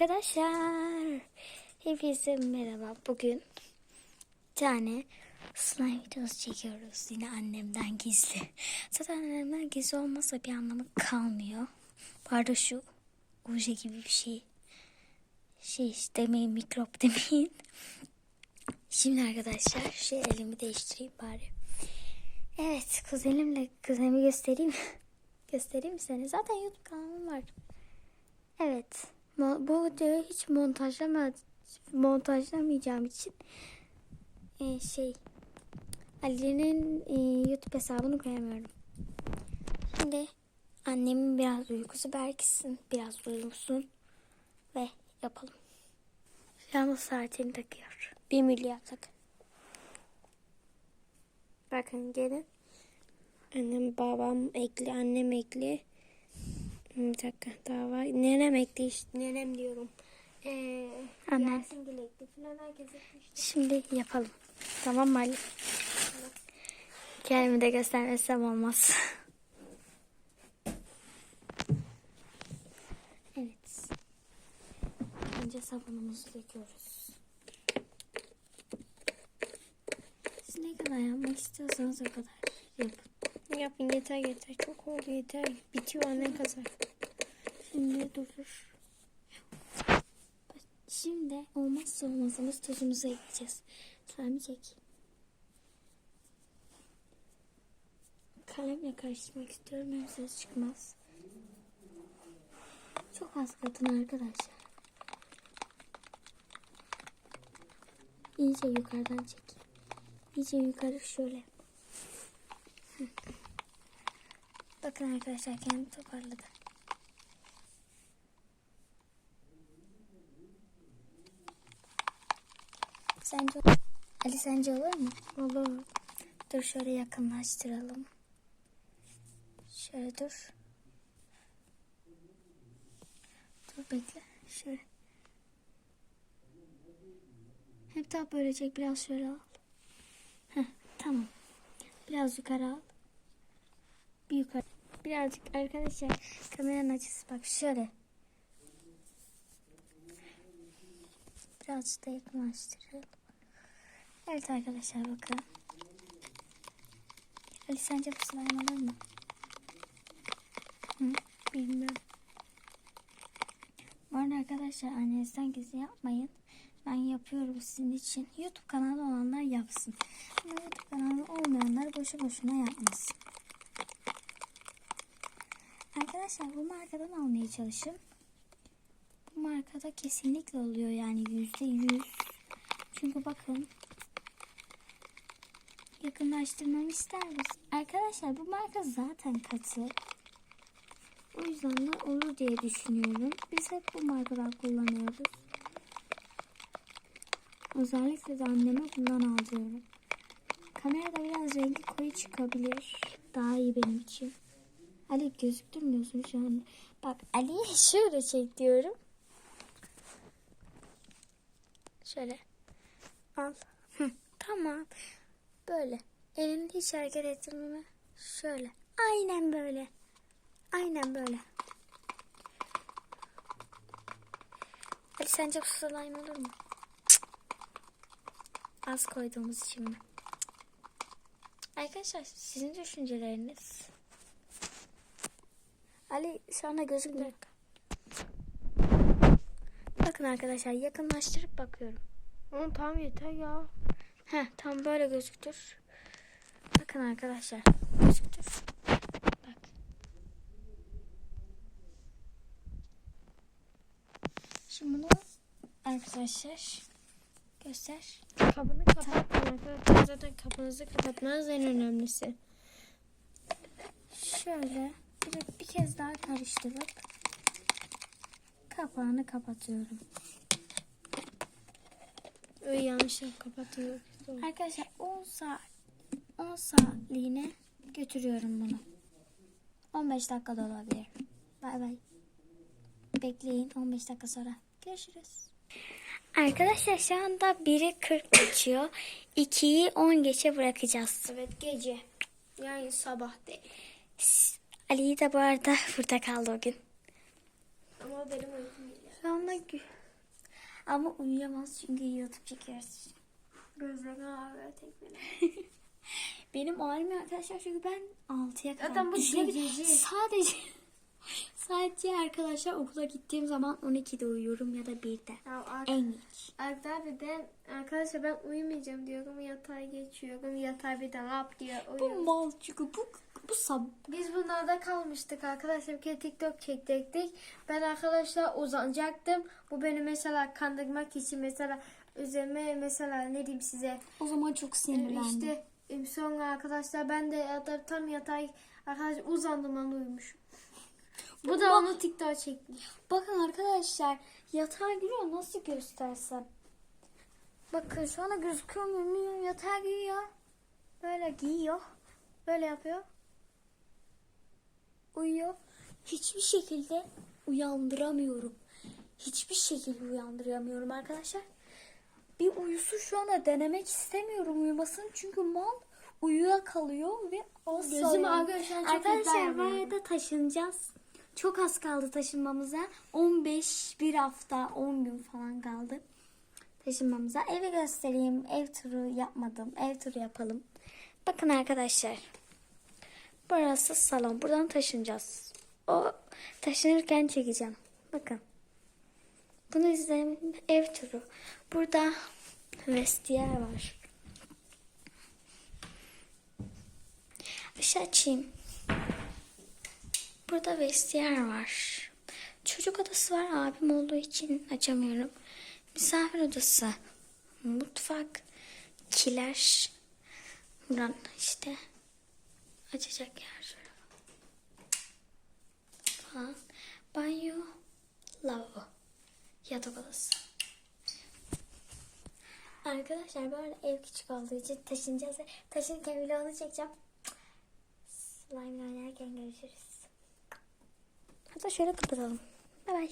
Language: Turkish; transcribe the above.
Arkadaşlar hepinize merhaba. Bugün bir tane slime videosu çekiyoruz. Yine annemden gizli. Zaten annemden gizli olmasa bir anlamı kalmıyor. Arada şu oje gibi bir şey. Şey demeyin mikrop demeyin. Şimdi arkadaşlar şu elimi değiştireyim bari. Evet kuzenimle kuzenimi göstereyim. göstereyim mi seni? Zaten YouTube kanalım var. Evet. Bu videoyu hiç montajlama montajlamayacağım için e, şey Ali'nin e, YouTube hesabını koyamıyorum. Şimdi annemin biraz uykusu belkisin, biraz uyusun ve yapalım. Yalnız saatini takıyor. Bir milyar tak. Bakın gelin. Annem babam ekli, annem ekli. Bir dakika daha var. Nenem ekli işte. Nenem diyorum. Ee, Annem. Yasin Gül ekli falan herkes ekli işte. Şimdi yapalım. Tamam mı Ali? Kendimi de göstermesem olmaz. evet. Önce sabunumuzu döküyoruz. Siz ne kadar yapmak istiyorsanız o kadar yapın. Yapın yeter yeter. Çok oldu yeter. Bitiyor annem kazar. Şimdi durur. Şimdi olmazsa olmazımız tuzumuzu ekleyeceğiz. Sami çek. Kalemle karıştırmak istiyorum. Hem ses çıkmaz. Çok az katın arkadaşlar. İyice yukarıdan çek. İyice yukarı şöyle. Bakın arkadaşlar kendi toparladı. Sence Ali sence olur mu? Olur. Dur şöyle yakınlaştıralım. Şöyle dur. Dur bekle. Şöyle. Hep daha böyle çek. Biraz şöyle al. Heh, tamam. Biraz yukarı al. Bir yukarı. Birazcık arkadaşlar kameranın açısı bak şöyle. Birazcık da yakınlaştıralım. Evet arkadaşlar bakın. Ali sence bu slime olur mu? Hı? Bilmem. Bu arada arkadaşlar annenizden gizli yapmayın. Ben yapıyorum sizin için. YouTube kanalı olanlar yapsın. Ama YouTube kanalı olmayanlar boşu boşuna yapmasın. Arkadaşlar bu markadan almaya çalışın. Bu markada kesinlikle oluyor yani yüzde yüz. Çünkü bakın yakınlaştırmamı ister misin? Arkadaşlar bu marka zaten katı. O yüzden de olur diye düşünüyorum. Biz hep bu markadan kullanıyoruz. Özellikle de anneme bundan alıyorum. Kamerada biraz rengi koyu çıkabilir. Daha iyi benim için. Ali gözüktürmüyorsun şu an. Bak Ali'yi şöyle çek diyorum. Şöyle. Al. Tamam. Böyle. Elini hiç hareket ettirmeme. Şöyle. Aynen böyle. Aynen böyle. Hadi sence bu slime olur mu? Cık. Az koyduğumuz için mi? Arkadaşlar sizin düşünceleriniz. Ali şu anda gözükmüyor. Bakın arkadaşlar yakınlaştırıp bakıyorum. Oğlum tamam yeter ya. Heh tam böyle gözüktür. Bakın arkadaşlar gözüktür. Bak. Şimdi bunu arkadaşlar göster. Kabını kapatın arkadaşlar. Zaten kapınızı kapatmanız en önemlisi. Şöyle bir, de bir kez daha karıştırıp kapağını kapatıyorum. Öyle yanlışlıkla kapatıyor. Arkadaşlar 10 saat 10 saatliğine götürüyorum bunu. 15 dakika da olabilir. Bay bay. Bekleyin 15 dakika sonra. Görüşürüz. Arkadaşlar şu anda 1'i 40 geçiyor. 2'yi 10 geçe bırakacağız. Evet gece. Yani sabah değil. Ali'yi de bu arada burada kaldı o gün. Ama benim uykum geliyor. Şu anda gü- Ama uyuyamaz çünkü YouTube çekiyoruz. Gözlerini ağrıyor tekmeni. Benim ağrımıyor arkadaşlar çünkü ben 6'ya kadar Zaten bu düşünebilirim. gececi. Sadece sadece arkadaşlar okula gittiğim zaman 12'de uyuyorum ya da 1'de. Ya En geç. Abi ben arkadaşlar ben uyumayacağım diyorum yatağa geçiyorum yatağa bir de lap diye Bu uyuyorum. mal çünkü bu bu sab Biz bunlarda kalmıştık arkadaşlar. Bir kere TikTok çekecektik. Ben arkadaşlar uzanacaktım. Bu beni mesela kandırmak için mesela üzerime mesela ne diyeyim size o zaman çok sinirlendim. işte e, sonra arkadaşlar ben de tam yatağa arkadaşlar uzandım lan uyumuşum. Bu da onu TikTok çekmiş. Bakın arkadaşlar yatağa giriyor nasıl göstersem. Bakın şu anda gözüküyor mu yatağa giriyor. Böyle giyiyor. Böyle yapıyor. Uyuyor. Hiçbir şekilde uyandıramıyorum. Hiçbir şekilde uyandıramıyorum arkadaşlar. Bir uyusu şu anda denemek istemiyorum uyumasını çünkü mal uyuya kalıyor ve asla Gözüm an çok Arkadaşlar bu arada taşınacağız. Çok az kaldı taşınmamıza. 15 bir hafta 10 gün falan kaldı taşınmamıza. Evi göstereyim. Ev turu yapmadım. Ev turu yapalım. Bakın arkadaşlar. Burası salon. Buradan taşınacağız. O taşınırken çekeceğim. Bakın. Bunu izleyin. Ev turu. Burada vestiyer var. Aşağı açayım. Burada vestiyer var. Çocuk odası var abim olduğu için açamıyorum. Misafir odası. Mutfak. Kiler. Buradan işte açacak yer. Falan. Banyo. Lavabo. Yatak odası. Arkadaşlar böyle ev küçük olduğu için taşınacağız. Taşınırken vlogunu çekeceğim. Slime oynarken görüşürüz. Hatta şöyle kapatalım. Bay bay.